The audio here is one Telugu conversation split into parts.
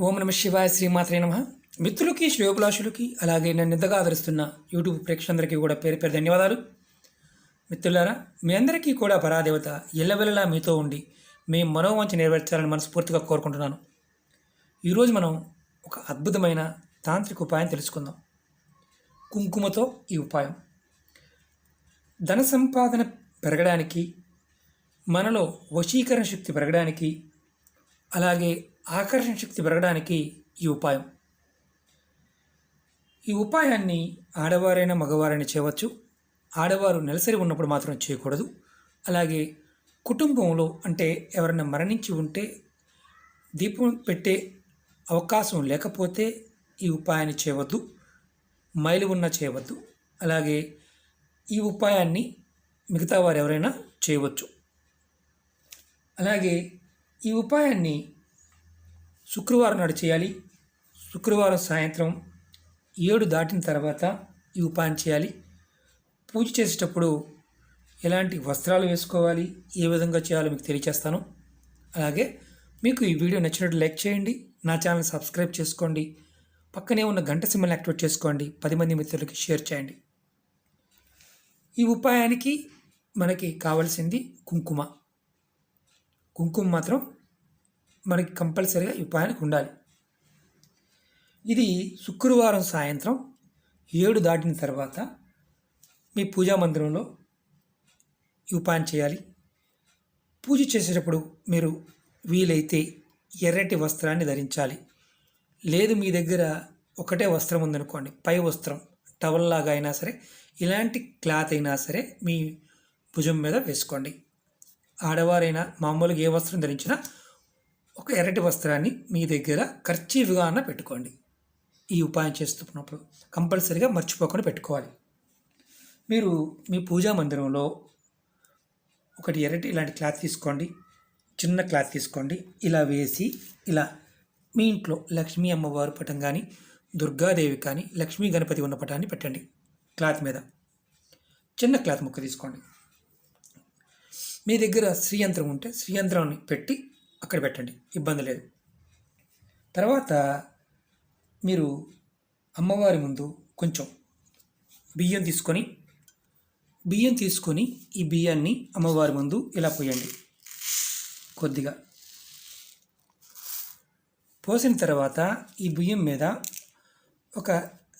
ఓం నమ శివాయ శ్రీమాత్రే నమ. మిత్రులకి శ్రేయోభిలాషులకి అలాగే నన్ను నిందగా ఆదరిస్తున్న యూట్యూబ్ ప్రేక్షకులందరికీ కూడా పేరు పేరు ధన్యవాదాలు. మిత్రులారా మీ అందరికీ కూడా పరాదేవత ఎల్లవెల్లలా మీతో ఉండి మీ మనోవంచ నెరవేర్చాలని మనస్ఫూర్తిగా కోరుకుంటున్నాను. ఈరోజు మనం ఒక అద్భుతమైన తాంత్రిక ఉపాయం తెలుసుకుందాం. కుంకుమతో ఈ ఉపాయం. ధన సంపాదన పెరగడానికి మనలో వశీకరణ శక్తి పెరగడానికి అలాగే ఆకర్షణ శక్తి పెరగడానికి ఈ ఉపాయం. ఈ ఉపాయాన్ని ఆడవారైనా మగవారైనా చేయవచ్చు. ఆడవారు నెలసరి ఉన్నప్పుడు మాత్రం చేయకూడదు. అలాగే కుటుంబంలో అంటే ఎవరైనా మరణించి ఉంటే దీపం పెట్టే అవకాశం లేకపోతే ఈ ఉపాయాన్ని చేయవద్దు. మైలు ఉన్న చేయవద్దు. అలాగే ఈ ఉపాయాన్ని మిగతా వారు ఎవరైనా చేయవచ్చు. అలాగే ఈ ఉపాయాన్ని శుక్రవారం నాడు చేయాలి. శుక్రవారం సాయంత్రం ఏడు దాటిన తర్వాత ఈ ఉపాయం చేయాలి. పూజ చేసేటప్పుడు ఎలాంటి వస్త్రాలు వేసుకోవాలి? ఏ విధంగా చేయాలో మీకు తెలియచేస్తాను. అలాగే మీకు ఈ వీడియో నచ్చినట్టు లైక్ చేయండి. నా ఛానల్ సబ్స్క్రైబ్ చేసుకోండి. పక్కనే ఉన్న గంట సింబల్ని యాక్టివేట్ చేసుకోండి. పది మంది మిత్రులకి షేర్ చేయండి. ఈ ఉపాయానికి మనకి కావాల్సింది కుంకుమ. కుంకుమ మాత్రం మనకి కంపల్సరీగా ఈ ఉపాయానికి ఉండాలి. ఇది శుక్రవారం సాయంత్రం ఏడు దాటిన తర్వాత మీ పూజా మందిరంలో ఈ ఉపాయం చేయాలి. పూజ చేసేటప్పుడు మీరు వీలైతే ఎర్రటి వస్త్రాన్ని ధరించాలి. లేదు మీ దగ్గర ఒకటే వస్త్రం ఉందనుకోండి పై వస్త్రం టవల్లాగా అయినా సరే ఇలాంటి క్లాత్ అయినా సరే మీ భుజం మీద వేసుకోండి. ఆడవారైనా మామూలుగా ఏ వస్త్రం ధరించినా ఒక ఎర్రటి వస్త్రాన్ని మీ దగ్గర ఖర్చీఫ్గా అన్న పెట్టుకోండి. ఈ ఉపాయం చేస్తున్నప్పుడు కంపల్సరిగా మర్చిపోకుండా పెట్టుకోవాలి. మీరు మీ పూజా మందిరంలో ఒకటి ఎర్రటి ఇలాంటి క్లాత్ తీసుకోండి. చిన్న క్లాత్ తీసుకోండి. ఇలా వేసి ఇలా మీ ఇంట్లో లక్ష్మీ అమ్మవారి పటం కానీ దుర్గాదేవి కానీ లక్ష్మీ గణపతి ఉన్న పటాన్ని పెట్టండి క్లాత్ మీద. చిన్న క్లాత్ ముక్క తీసుకోండి. మీ దగ్గర శ్రీయంత్రం ఉంటే శ్రీయంత్రాన్ని పెట్టి అక్కడ పెట్టండి ఇబ్బంది లేదు. తర్వాత మీరు అమ్మవారి ముందు కొంచెం బియ్యం తీసుకొని బియ్యం తీసుకొని ఈ బియ్యాన్ని అమ్మవారి ముందు ఇలా పోయండి. కొద్దిగా పోసిన తర్వాత ఈ బియ్యం మీద ఒక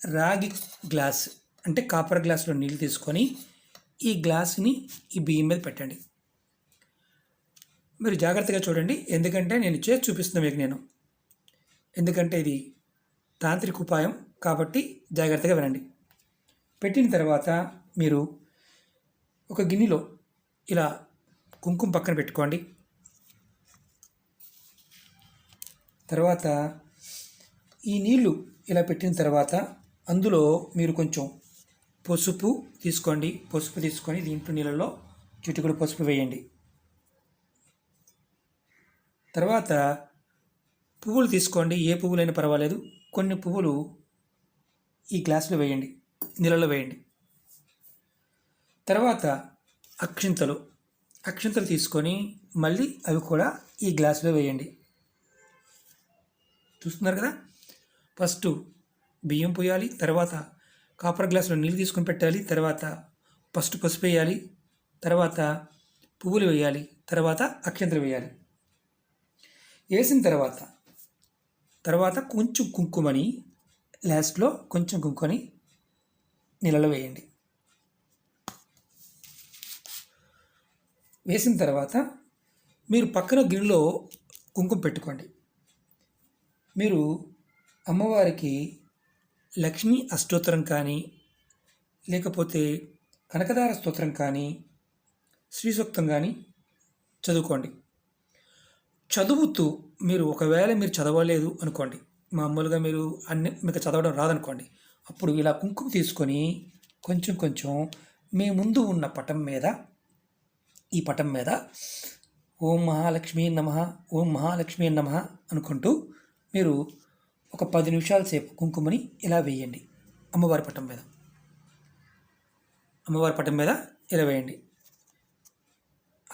రాగి గ్లాస్ అంటే కాపర్ గ్లాసులో నీళ్ళు తీసుకొని ఈ గ్లాస్ని ఈ బియ్యం మీద పెట్టండి. మీరు జాగ్రత్తగా చూడండి. ఎందుకంటే నేను చేసి చూపిస్తున్నా మీకు నేను. ఎందుకంటే ఇది తాంత్రిక ఉపాయం కాబట్టి జాగ్రత్తగా వినండి. పెట్టిన తర్వాత మీరు ఒక గిన్నెలో ఇలా కుంకుమ పక్కన పెట్టుకోండి. తర్వాత ఈ నీళ్ళు ఇలా పెట్టిన తర్వాత అందులో మీరు కొంచెం పసుపు తీసుకోండి. పసుపు తీసుకొని దీంట్లో నీళ్ళలో చిటికడు పసుపు వేయండి. తర్వాత పువ్వులు తీసుకోండి. ఏ పువ్వులైనా పర్వాలేదు. కొన్ని పువ్వులు ఈ గ్లాసులో వేయండి. నీళ్ళలో వేయండి. తర్వాత అక్షింతలు. అక్షింతలు తీసుకొని మళ్ళీ అవి కూడా ఈ గ్లాసులో వేయండి. చూస్తున్నారు కదా? ఫస్ట్ బియ్యం పోయాలి. తర్వాత కాపర్ గ్లాసులో నీళ్ళు తీసుకొని పెట్టాలి. తర్వాత ఫస్ట్ పసుపు వేయాలి. తర్వాత పువ్వులు వేయాలి. తర్వాత అక్షంతలు వేయాలి. వేసిన తర్వాత తర్వాత కొంచెం కుంకుమని లాస్ట్లో కొంచెం కుంకుమని నీళ్ళలో వేయండి. వేసిన తర్వాత మీరు పక్కన గిన్నెలో కుంకుమ పెట్టుకోండి. మీరు అమ్మవారికి లక్ష్మీ అష్టోత్తరం కానీ లేకపోతే కనకదార స్తోత్రం కానీ శ్రీసూక్తం కానీ చదువుకోండి. చదువుతూ మీరు ఒకవేళ మీరు చదవలేదు అనుకోండి మామూలుగా మీరు అన్ని మీకు చదవడం రాదనుకోండి అప్పుడు ఇలా కుంకుమ తీసుకొని కొంచెం కొంచెం మీ ముందు ఉన్న పటం మీద ఈ పటం మీద ఓం మహాలక్ష్మి నమ ఓం మహాలక్ష్మి నమ అనుకుంటూ మీరు ఒక పది నిమిషాల సేపు కుంకుమని ఇలా వేయండి అమ్మవారి పటం మీద. అమ్మవారి పటం మీద ఇలా వేయండి.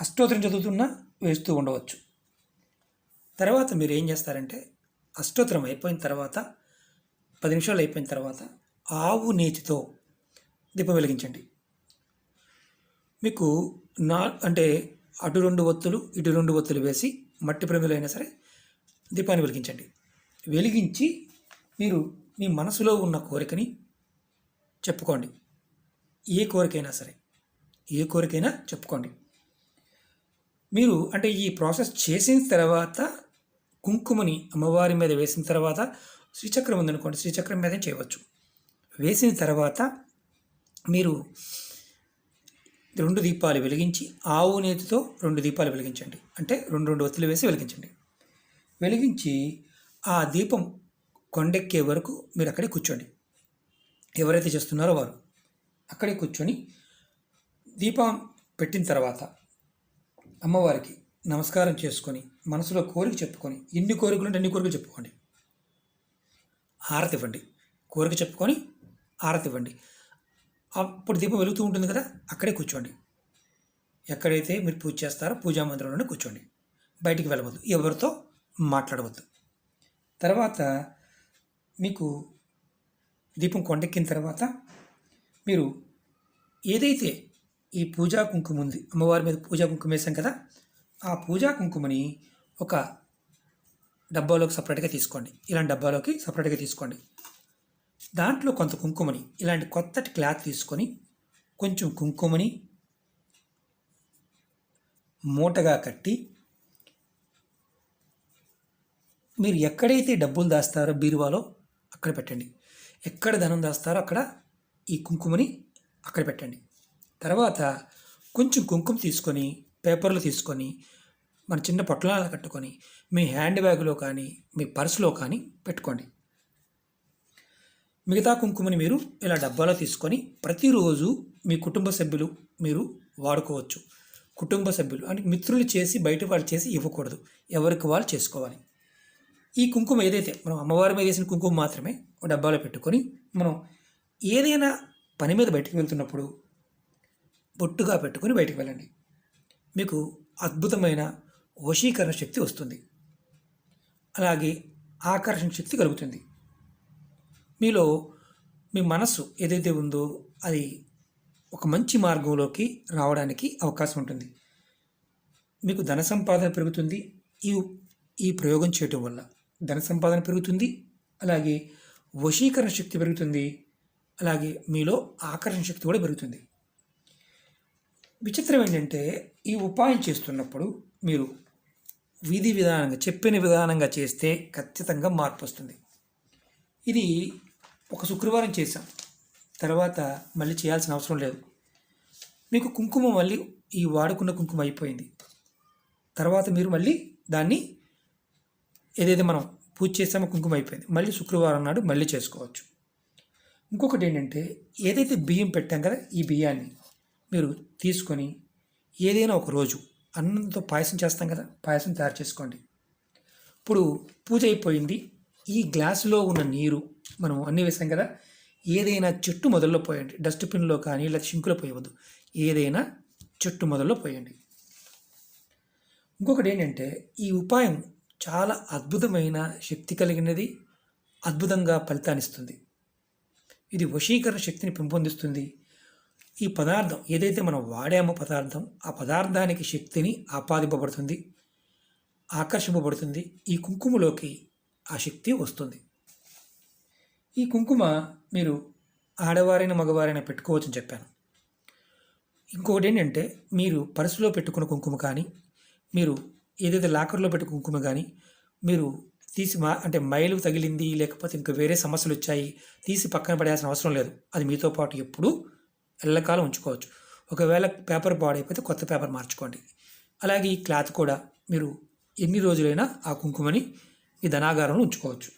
అష్టోత్తరం చదువుతున్నా వేస్తూ ఉండవచ్చు. తర్వాత మీరు ఏం చేస్తారంటే అష్టోత్తరం అయిపోయిన తర్వాత పది నిమిషాలు అయిపోయిన తర్వాత ఆవు నేతితో దీపం వెలిగించండి. మీకు నా అంటే అటు రెండు ఒత్తులు ఇటు రెండు ఒత్తులు వేసి మట్టి ప్రమిదలో అయినా సరే దీపాన్ని వెలిగించండి. వెలిగించి మీరు మీ మనసులో ఉన్న కోరికని చెప్పుకోండి. ఏ కోరికైనా సరే ఏ కోరికైనా చెప్పుకోండి. మీరు అంటే ఈ ప్రాసెస్ చేసిన తర్వాత కుంకుమని అమ్మవారి మీద వేసిన తర్వాత శ్రీచక్రం ఉందనుకోండి శ్రీచక్రం మీద చేయవచ్చు. వేసిన తర్వాత మీరు రెండు దీపాలు వెలిగించి ఆవు నేతితో రెండు దీపాలు వెలిగించండి. అంటే రెండు రెండు ఒత్తులు వేసి వెలిగించండి. వెలిగించి ఆ దీపం కొండెక్కే వరకు మీరు అక్కడే కూర్చోండి. ఎవరైతే చేస్తున్నారో వారు అక్కడే కూర్చొని దీపం పెట్టిన తర్వాత అమ్మవారికి నమస్కారం చేసుకొని మనసులో కోరిక చెప్పుకొని ఎన్ని కోరికలు ఉంటే అన్ని కోరికలు చెప్పుకోండి. హారతి ఇవ్వండి కోరిక చెప్పుకొని హారతి ఇవ్వండి అప్పుడు దీపం వెలుగుతూ ఉంటుంది కదా అక్కడే కూర్చోండి. ఎక్కడైతే మీరు పూజ చేస్తారో పూజా మందిరంలోనే కూర్చోండి. బయటికి వెళ్ళవద్దు ఎవరితో మాట్లాడవద్దు. తర్వాత మీకు దీపం కొండెక్కిన తర్వాత మీరు ఏదైతే ఈ పూజా కుంకుమ ఉంది అమ్మవారి మీద పూజా కుంకుమ వేసాం కదా ఆ పూజా కుంకుమని ఒక డబ్బాలోకి సపరేట్గా తీసుకోండి. ఇలాంటి డబ్బాలోకి సపరేట్గా తీసుకోండి. దాంట్లో కొంత కుంకుమని ఇలాంటి కొత్తటి క్లాత్ తీసుకొని కొంచెం కుంకుమని మూటగా కట్టి మీరు ఎక్కడైతే డబ్బులు దాస్తారో బీరువాలో అక్కడ పెట్టండి. ఎక్కడ ధనం దాస్తారో అక్కడ ఈ కుంకుమని అక్కడ పెట్టండి. తర్వాత కొంచెం కుంకుమ తీసుకొని పేపర్లు తీసుకొని మన చిన్న పొట్లాలు కట్టుకొని మీ హ్యాండ్ బ్యాగ్లో కానీ మీ పర్సులో కానీ పెట్టుకోండి. మిగతా కుంకుమని మీరు ఇలా డబ్బాలో తీసుకొని ప్రతిరోజు మీ కుటుంబ సభ్యులు మీరు వాడుకోవచ్చు. కుటుంబ సభ్యులు అంటే మిత్రులు చేసి బయట వాళ్ళు చేసి ఇవ్వకూడదు. ఎవరికి వాళ్ళు చేసుకోవాలి. ఈ కుంకుమ ఏదైతే మనం అమ్మవారి మీద వేసిన కుంకుమ మాత్రమే డబ్బాలో పెట్టుకొని మనం ఏదైనా పని మీద బయటికి వెళ్తున్నప్పుడు బొట్టుగా పెట్టుకొని బయటికి వెళ్ళండి. మీకు అద్భుతమైన వశీకరణ శక్తి వస్తుంది. అలాగే ఆకర్షణ శక్తి కలుగుతుంది. మీలో మీ మనస్సు ఏదైతే ఉందో అది ఒక మంచి మార్గంలోకి రావడానికి అవకాశం ఉంటుంది. మీకు ధన సంపాదన పెరుగుతుంది. ఈ ఈ ప్రయోగం చేయటం వల్ల ధన సంపాదన పెరుగుతుంది. అలాగే వశీకరణ శక్తి పెరుగుతుంది. అలాగే మీలో ఆకర్షణ శక్తి కూడా పెరుగుతుంది. విచిత్రం ఏంటంటే ఈ ఉపాయం చేస్తున్నప్పుడు మీరు విధి విధానంగా చెప్పిన విధానంగా చేస్తే ఖచ్చితంగా మార్పు వస్తుంది. ఇది ఒక శుక్రవారం చేసాం తర్వాత మళ్ళీ చేయాల్సిన అవసరం లేదు. మీకు కుంకుమ మళ్ళీ ఈ వాడుకున్న కుంకుమ అయిపోయింది. తర్వాత మీరు మళ్ళీ దాన్ని ఏదైతే మనం పూజ చేసామో కుంకుమ అయిపోయింది. మళ్ళీ శుక్రవారం నాడు మళ్ళీ చేసుకోవచ్చు. ఇంకొకటి ఏంటంటే ఏదైతే బియ్యం పెట్టాం కదా ఈ బియ్యాన్ని మీరు తీసుకొని ఏదైనా ఒక రోజు అన్నంతో పాయసం చేస్తాం కదా పాయసం తయారు చేసుకోండి. ఇప్పుడు పూజ అయిపోయింది. ఈ గ్లాసులో ఉన్న నీరు మనం అన్ని వేసాం కదా ఏదైనా చెట్టు మొదల్లో పోయండి. డస్ట్బిన్లో కానీ లేదా షింకులో పోయవద్దు. ఏదైనా చెట్టు మొదల్లో పోయండి. ఇంకొకటి ఏంటంటే ఈ ఉపాయం చాలా అద్భుతమైన శక్తి కలిగినది అద్భుతంగా ఫలితాన్నిస్తుంది ఇది వశీకరణ శక్తిని పెంపొందిస్తుంది. ఈ పదార్థం ఏదైతే మనం వాడామో పదార్థం ఆ పదార్థానికి శక్తిని ఆపాదింపబడుతుంది ఆకర్షింపబడుతుంది ఈ కుంకుమలోకి ఆ శక్తి వస్తుంది. ఈ కుంకుమ మీరు ఆడవారైన మగవారైనా పెట్టుకోవచ్చని చెప్పాను. ఇంకొకటి ఏంటంటే మీరు పర్సులో పెట్టుకున్న కుంకుమ కానీ మీరు ఏదైతే లాకర్లో పెట్టుకున్న కుంకుమ కానీ మీరు తీసి మా అంటే మైలు తగిలింది లేకపోతే ఇంకా వేరే సమస్యలు వచ్చాయి తీసి పక్కన పడేయాల్సిన అవసరం లేదు. అది మీతో పాటు ఎప్పుడూ ఎల్లకాలం ఉంచుకోవచ్చు. ఒకవేళ పేపర్ పాడైపోతే కొత్త పేపర్ మార్చుకోండి. అలాగే ఈ క్లాత్ కూడా మీరు ఎన్ని రోజులైనా ఆ కుంకుమని ఈ ధనాగారంలో ఉంచుకోవచ్చు.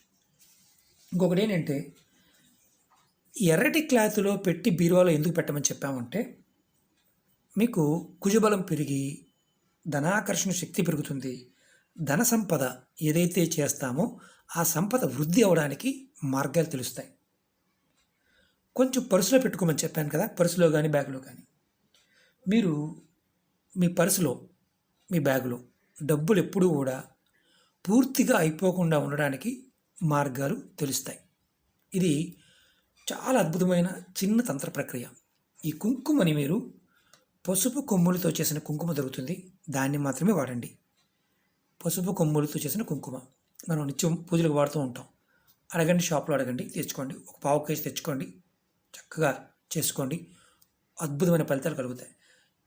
ఇంకొకటి ఏంటంటే ఎర్రటి క్లాత్లో పెట్టి బీరువాలో ఎందుకు పెట్టమని చెప్పామంటే మీకు కుజబలం పెరిగి ధనాకర్షణ శక్తి పెరుగుతుంది. ధన సంపద ఏదైతే చేస్తామో ఆ సంపద వృద్ధి అవడానికి మార్గాలు తెలుస్తాయి. కొంచెం పర్సులో పెట్టుకోమని చెప్పాను కదా పర్సులో కానీ బ్యాగ్లో కానీ మీరు మీ పర్సులో మీ బ్యాగులో డబ్బులు ఎప్పుడూ కూడా పూర్తిగా అయిపోకుండా ఉండడానికి మార్గాలు తెలుస్తాయి. ఇది చాలా అద్భుతమైన చిన్న తంత్ర ప్రక్రియ. ఈ కుంకుమని మీరు పసుపు కొమ్ములతో చేసిన కుంకుమ దొరుకుతుంది. దాన్ని మాత్రమే వాడండి. పసుపు కొమ్ములతో చేసిన కుంకుమ. మనం నిత్యం పూజలకు వాడుతూ ఉంటాం. అడగండి షాప్లో అడగండి తెచ్చుకోండి. ఒక పావు కేజీ తెచ్చుకోండి. చక్కగా చేసుకోండి. అద్భుతమైన ఫలితాలు కలుగుతాయి.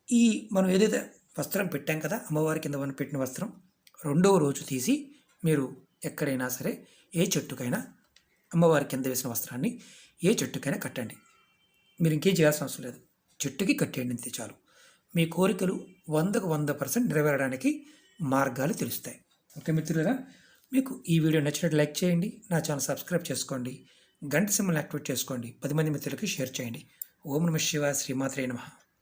ఈ మనం ఏదైతే వస్త్రం పెట్టాం కదా అమ్మవారి కింద మనం పెట్టిన వస్త్రం రెండవ రోజు తీసి మీరు ఎక్కడైనా సరే ఏ చెట్టుకైనా అమ్మవారి కింద వేసిన వస్త్రాన్ని ఏ చెట్టుకైనా కట్టండి. మీరు ఇంకేం చేయాల్సిన అవసరం లేదు. చెట్టుకి కట్టేయండి అంతే చాలు. మీ కోరికలు వందకు వంద పర్సెంట్ నెరవేరడానికి మార్గాలు తెలుస్తాయి. ఓకే మిత్రులారా మీకు ఈ వీడియో నచ్చినట్టు లైక్ చేయండి. నా ఛానల్ సబ్స్క్రైబ్ చేసుకోండి. గంట సింబల్ యాక్టివేట్ చేసుకోండి. పది మంది మిత్రులకి షేర్ చేయండి. ఓం నమ శివ శ్రీమాత్రే నమః.